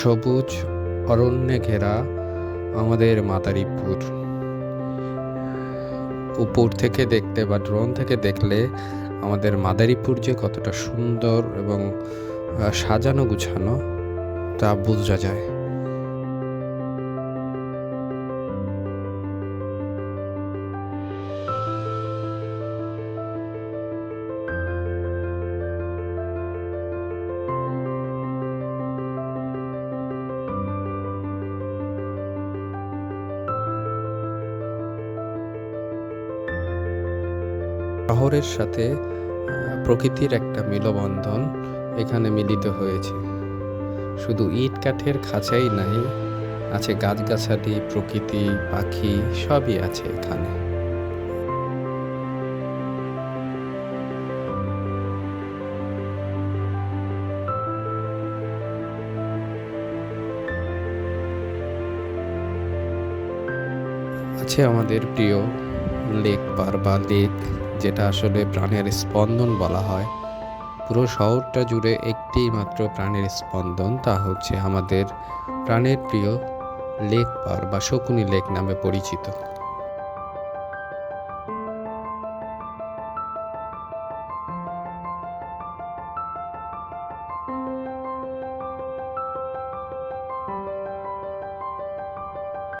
সবুজ অরণ্যে ঘেরা আমাদের মাতারিপুর উপর থেকে দেখতে বা ড্রোন থেকে দেখলে আমাদের মাদারীপুর যে কতটা সুন্দর এবং সাজানো গুছানো তা বোঝা যায়। শহরের সাথে প্রকৃতির একটা মিলবন্ধন এখানে মিলিত হয়েছে। শুধু ইট কাঠের খাঁচাই নাই, আছে গাছগাছালি, প্রকৃতি, পাখি, সবই আছে এখানে। আছে আমাদের প্রিয় লেক পার বা লেক। যেটা আসলে প্রাণের স্পন্দন বলা হয়। পুরো শহরটা জুড়ে একটি মাত্র প্রাণের স্পন্দন, তা হচ্ছে আমাদের প্রাণের প্রিয় লেক পার বা শকুনি লেক নামে পরিচিত।